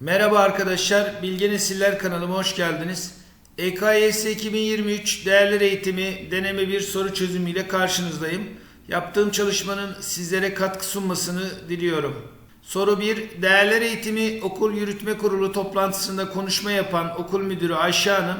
Merhaba arkadaşlar, Bilge Nesiller kanalıma hoş geldiniz. EKYS 2023 Değerler Eğitimi deneme bir soru çözümüyle karşınızdayım. Yaptığım çalışmanın sizlere katkı sunmasını diliyorum. Soru 1. Değerler Eğitimi Okul Yürütme Kurulu toplantısında konuşma yapan okul müdürü Ayşe Hanım,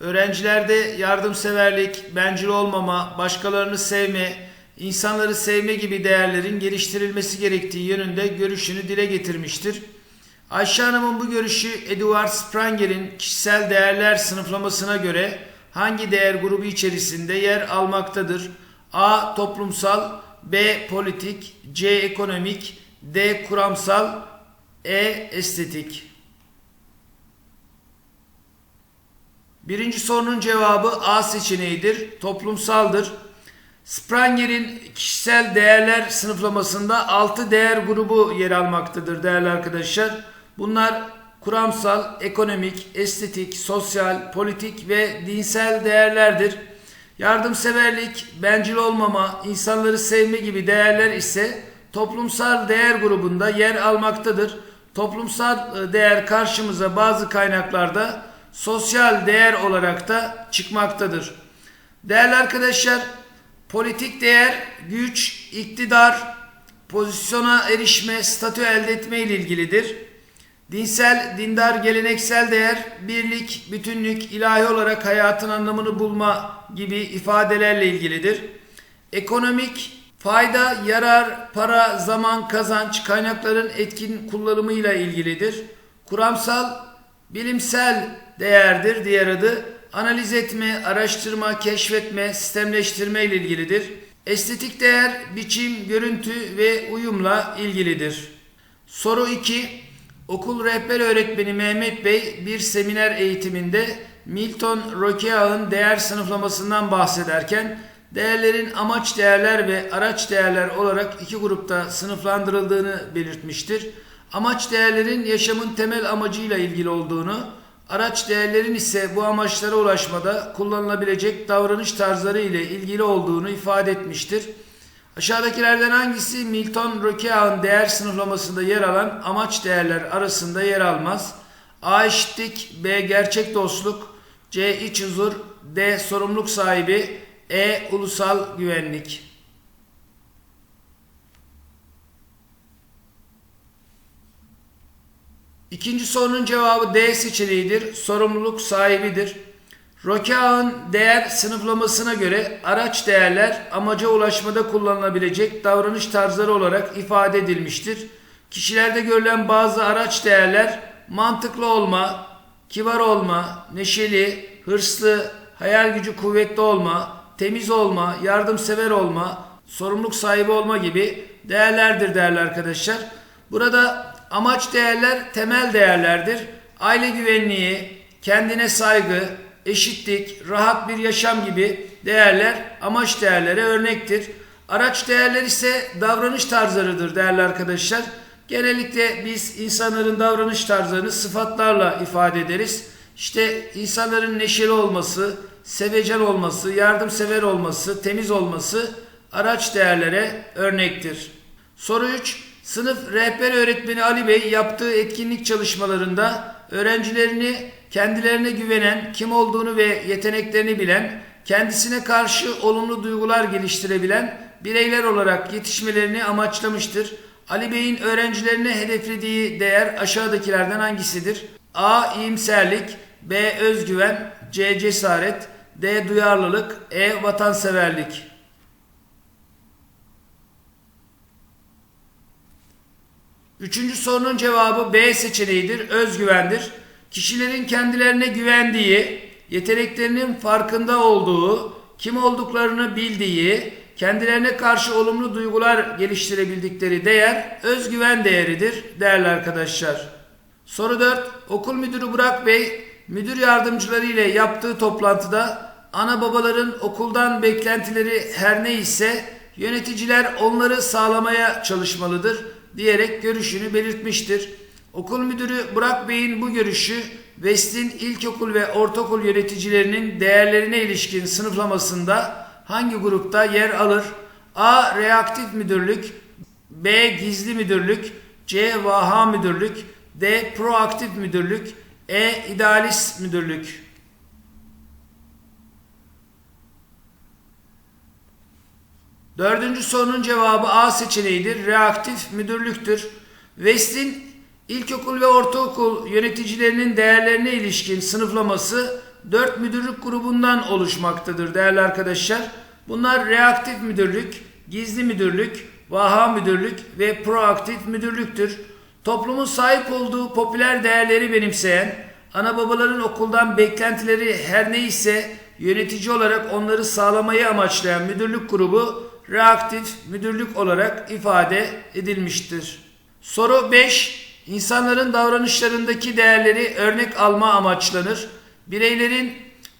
öğrencilerde yardımseverlik, bencil olmama, başkalarını sevme, insanları sevme gibi değerlerin geliştirilmesi gerektiği yönünde görüşünü dile getirmiştir. Ayşe Hanım'ın bu görüşü Edward Spranger'in kişisel değerler sınıflamasına göre hangi değer grubu içerisinde yer almaktadır? A. Toplumsal B. Politik C. Ekonomik D. Kuramsal E. Estetik Birinci sorunun cevabı A seçeneğidir. Toplumsaldır. Spranger'in kişisel değerler sınıflamasında 6 değer grubu yer almaktadır değerli arkadaşlar. Bunlar kuramsal, ekonomik, estetik, sosyal, politik ve dinsel değerlerdir. Yardımseverlik, bencil olmama, insanları sevme gibi değerler ise toplumsal değer grubunda yer almaktadır. Toplumsal e, değer karşımıza bazı kaynaklarda sosyal değer olarak da çıkmaktadır. Değerli arkadaşlar, politik değer, güç, iktidar, pozisyona erişme, statü elde etme ile ilgilidir. Dinsel, dindar, geleneksel değer, birlik, bütünlük, ilahi olarak hayatın anlamını bulma gibi ifadelerle ilgilidir. Ekonomik, fayda, yarar, para, zaman, kazanç, kaynakların etkin kullanımıyla ilgilidir. Kuramsal, bilimsel değerdir diğer adı. Analiz etme, araştırma, keşfetme, sistemleştirme ile ilgilidir. Estetik değer, biçim, görüntü ve uyumla ilgilidir. Soru 2. Okul rehber öğretmeni Mehmet Bey bir seminer eğitiminde Milton Rokea'nın değer sınıflamasından bahsederken değerlerin amaç değerler ve araç değerler olarak iki grupta sınıflandırıldığını belirtmiştir. Amaç değerlerin yaşamın temel amacıyla ilgili olduğunu, araç değerlerin ise bu amaçlara ulaşmada kullanılabilecek davranış tarzları ile ilgili olduğunu ifade etmiştir. Aşağıdakilerden hangisi Milton Rokea'nın değer sınıflamasında yer alan amaç değerler arasında yer almaz? A eşitlik, B gerçek dostluk, C iç huzur, D sorumluluk sahibi, E ulusal güvenlik. İkinci sorunun cevabı D seçeneğidir. Sorumluluk sahibidir. Rokea'nın değer sınıflamasına göre araç değerler amaca ulaşmada kullanılabilecek davranış tarzları olarak ifade edilmiştir. Kişilerde görülen bazı araç değerler mantıklı olma, kibar olma, neşeli, hırslı, hayal gücü kuvvetli olma, temiz olma, yardımsever olma, sorumluluk sahibi olma gibi değerlerdir değerli arkadaşlar. Burada amaç değerler temel değerlerdir. Aile güvenliği, kendine saygı, eşitlik, rahat bir yaşam gibi değerler amaç değerlere örnektir. Araç değerler ise davranış tarzlarıdır değerli arkadaşlar. Genellikle biz insanların davranış tarzlarını sıfatlarla ifade ederiz. İşte insanların neşeli olması, sevecen olması, yardımsever olması, temiz olması araç değerlere örnektir. Soru 3. Sınıf rehber öğretmeni Ali Bey yaptığı etkinlik çalışmalarında öğrencilerini kendilerine güvenen, kim olduğunu ve yeteneklerini bilen, kendisine karşı olumlu duygular geliştirebilen bireyler olarak yetişmelerini amaçlamıştır. Ali Bey'in öğrencilerine hedeflediği değer aşağıdakilerden hangisidir? A. İyimserlik B. Özgüven C. Cesaret D. Duyarlılık E. Vatanseverlik Üçüncü sorunun cevabı B seçeneğidir. Özgüvendir. Kişilerin kendilerine güvendiği, yeteneklerinin farkında olduğu, kim olduklarını bildiği, kendilerine karşı olumlu duygular geliştirebildikleri değer özgüven değeridir değerli arkadaşlar. Soru 4. Okul müdürü Burak Bey müdür yardımcıları ile yaptığı toplantıda ana babaların okuldan beklentileri her ne ise yöneticiler onları sağlamaya çalışmalıdır diyerek görüşünü belirtmiştir. Okul müdürü Burak Bey'in bu görüşü West'in ilkokul ve ortaokul yöneticilerinin değerlerine ilişkin sınıflamasında hangi grupta yer alır? A. Reaktif müdürlük B. Gizli müdürlük C. Vaha müdürlük D. Proaktif müdürlük E. idealist müdürlük Dördüncü sorunun cevabı A seçeneğidir. Reaktif müdürlüktür. West'in ilkokul ve ortaokul yöneticilerinin değerlerine ilişkin sınıflaması dört müdürlük grubundan oluşmaktadır değerli arkadaşlar. Bunlar reaktif müdürlük, gizli müdürlük, vaha müdürlük ve proaktif müdürlüktür. Toplumun sahip olduğu popüler değerleri benimseyen, ana babaların okuldan beklentileri her neyse yönetici olarak onları sağlamayı amaçlayan müdürlük grubu reaktif müdürlük olarak ifade edilmiştir. Soru 5. İnsanların davranışlarındaki değerleri örnek alma amaçlanır. Bireylerin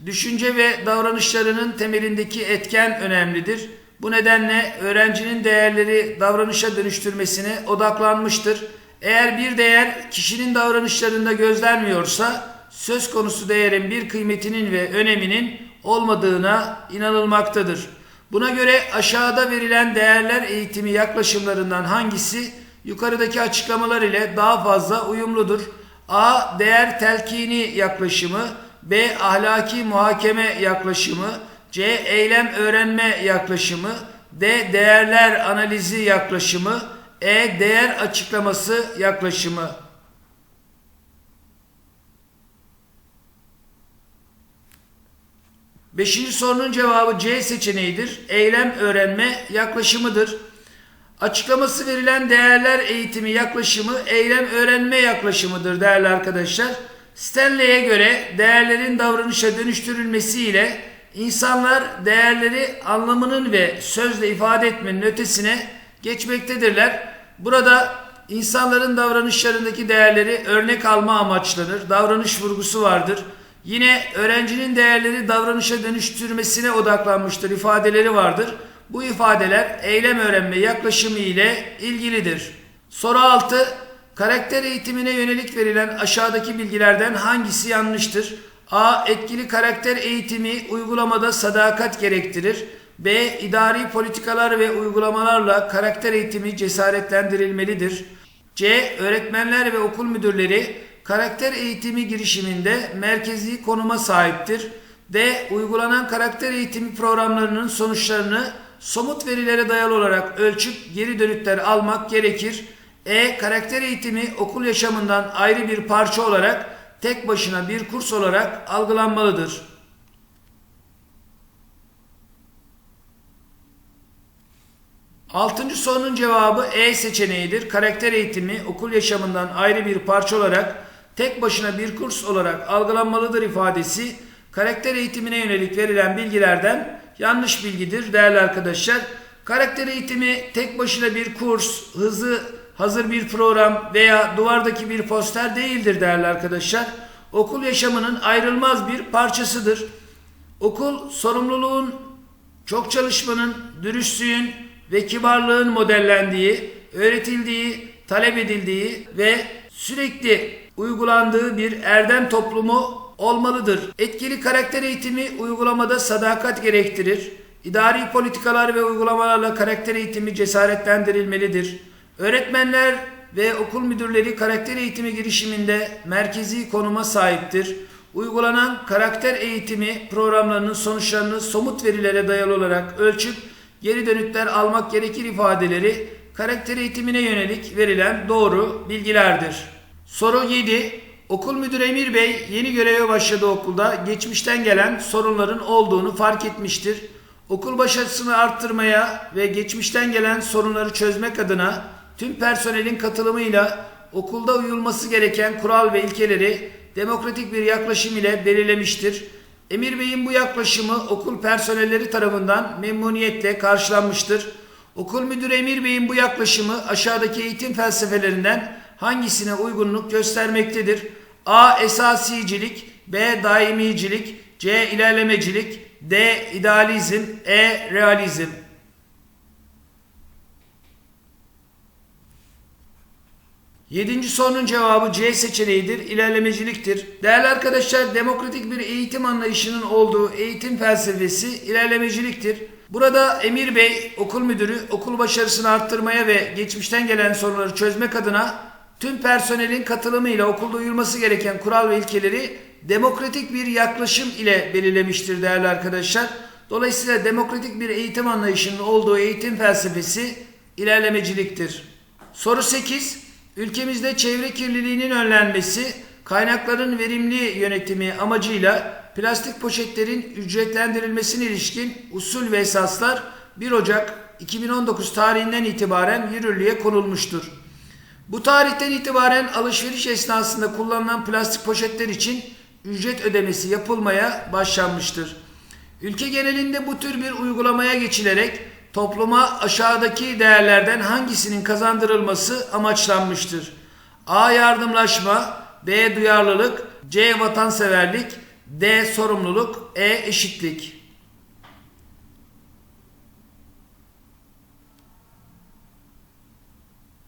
düşünce ve davranışlarının temelindeki etken önemlidir. Bu nedenle öğrencinin değerleri davranışa dönüştürmesine odaklanmıştır. Eğer bir değer kişinin davranışlarında gözlenmiyorsa söz konusu değerin bir kıymetinin ve öneminin olmadığına inanılmaktadır. Buna göre aşağıda verilen değerler eğitimi yaklaşımlarından hangisi yukarıdaki açıklamalar ile daha fazla uyumludur? A. Değer telkini yaklaşımı B. Ahlaki muhakeme yaklaşımı C. Eylem öğrenme yaklaşımı D. Değerler analizi yaklaşımı E. Değer açıklaması yaklaşımı Beşinci sorunun cevabı C seçeneğidir. Eylem öğrenme yaklaşımıdır. Açıklaması verilen değerler eğitimi yaklaşımı eylem öğrenme yaklaşımıdır değerli arkadaşlar. Stanley'e göre değerlerin davranışa dönüştürülmesiyle insanlar değerleri anlamının ve sözle ifade etmenin ötesine geçmektedirler. Burada insanların davranışlarındaki değerleri örnek alma amaçlanır. Davranış vurgusu vardır. Yine öğrencinin değerleri davranışa dönüştürmesine odaklanmıştır ifadeleri vardır. Bu ifadeler eylem öğrenme yaklaşımı ile ilgilidir. Soru 6. Karakter eğitimine yönelik verilen aşağıdaki bilgilerden hangisi yanlıştır? A. Etkili karakter eğitimi uygulamada sadakat gerektirir. B. İdari politikalar ve uygulamalarla karakter eğitimi cesaretlendirilmelidir. C. Öğretmenler ve okul müdürleri karakter eğitimi girişiminde merkezi konuma sahiptir. D. Uygulanan karakter eğitimi programlarının sonuçlarını somut verilere dayalı olarak ölçüp geri dönütler almak gerekir. E. Karakter eğitimi okul yaşamından ayrı bir parça olarak tek başına bir kurs olarak algılanmalıdır. Altıncı sorunun cevabı E seçeneğidir. Karakter eğitimi okul yaşamından ayrı bir parça olarak tek başına bir kurs olarak algılanmalıdır ifadesi karakter eğitimine yönelik verilen bilgilerden yanlış bilgidir değerli arkadaşlar. Karakter eğitimi tek başına bir kurs, hızı hazır bir program veya duvardaki bir poster değildir değerli arkadaşlar. Okul yaşamının ayrılmaz bir parçasıdır. Okul sorumluluğun, çok çalışmanın, dürüstlüğün ve kibarlığın modellendiği, öğretildiği, talep edildiği ve sürekli uygulandığı bir erdem toplumu olmalıdır. Etkili karakter eğitimi uygulamada sadakat gerektirir. İdari politikalar ve uygulamalarla karakter eğitimi cesaretlendirilmelidir. Öğretmenler ve okul müdürleri karakter eğitimi girişiminde merkezi konuma sahiptir. Uygulanan karakter eğitimi programlarının sonuçlarını somut verilere dayalı olarak ölçüp geri dönütler almak gerekir ifadeleri karakter eğitimine yönelik verilen doğru bilgilerdir. Soru 7. Okul müdürü Emir Bey yeni göreve başladığı okulda geçmişten gelen sorunların olduğunu fark etmiştir. Okul başarısını arttırmaya ve geçmişten gelen sorunları çözmek adına tüm personelin katılımıyla okulda uyulması gereken kural ve ilkeleri demokratik bir yaklaşım ile belirlemiştir. Emir Bey'in bu yaklaşımı okul personelleri tarafından memnuniyetle karşılanmıştır. Okul müdürü Emir Bey'in bu yaklaşımı aşağıdaki eğitim felsefelerinden hangisine uygunluk göstermektedir? A. Esasicilik B. Daimicilik C. ilerlemecilik D. idealizm E. Realizm Yedinci sorunun cevabı C seçeneğidir. İlerlemeciliktir. Değerli arkadaşlar demokratik bir eğitim anlayışının olduğu eğitim felsefesi ilerlemeciliktir. Burada Emir Bey okul müdürü okul başarısını arttırmaya ve geçmişten gelen sorunları çözmek adına tüm personelin katılımıyla okulda uyulması gereken kural ve ilkeleri demokratik bir yaklaşım ile belirlemiştir değerli arkadaşlar. Dolayısıyla demokratik bir eğitim anlayışının olduğu eğitim felsefesi ilerlemeciliktir. Soru 8. Ülkemizde çevre kirliliğinin önlenmesi, kaynakların verimli yönetimi amacıyla plastik poşetlerin ücretlendirilmesine ilişkin usul ve esaslar 1 Ocak 2019 tarihinden itibaren yürürlüğe konulmuştur. Bu tarihten itibaren alışveriş esnasında kullanılan plastik poşetler için ücret ödemesi yapılmaya başlanmıştır. Ülke genelinde bu tür bir uygulamaya geçilerek topluma aşağıdaki değerlerden hangisinin kazandırılması amaçlanmıştır? A. Yardımlaşma B. Duyarlılık C. Vatanseverlik D. Sorumluluk E. Eşitlik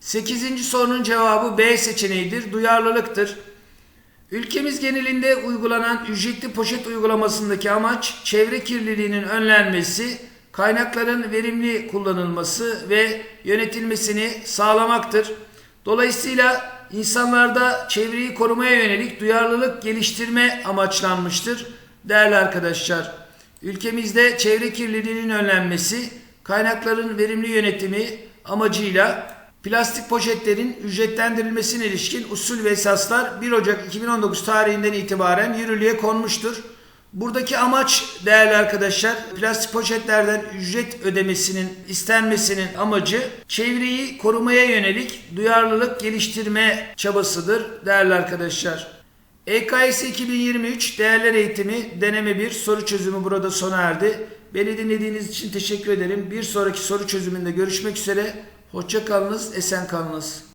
Sekizinci sorunun cevabı B seçeneğidir. Duyarlılıktır. Ülkemiz genelinde uygulanan ücretli poşet uygulamasındaki amaç çevre kirliliğinin önlenmesi, kaynakların verimli kullanılması ve yönetilmesini sağlamaktır. Dolayısıyla insanlarda çevreyi korumaya yönelik duyarlılık geliştirme amaçlanmıştır. Değerli arkadaşlar, ülkemizde çevre kirliliğinin önlenmesi, kaynakların verimli yönetimi amacıyla Plastik poşetlerin ücretlendirilmesine ilişkin usul ve esaslar 1 Ocak 2019 tarihinden itibaren yürürlüğe konmuştur. Buradaki amaç değerli arkadaşlar plastik poşetlerden ücret ödemesinin istenmesinin amacı çevreyi korumaya yönelik duyarlılık geliştirme çabasıdır değerli arkadaşlar. EKS 2023 değerler eğitimi deneme 1 soru çözümü burada sona erdi. Beni dinlediğiniz için teşekkür ederim. Bir sonraki soru çözümünde görüşmek üzere. Hoşça kalınız, esen kalınız.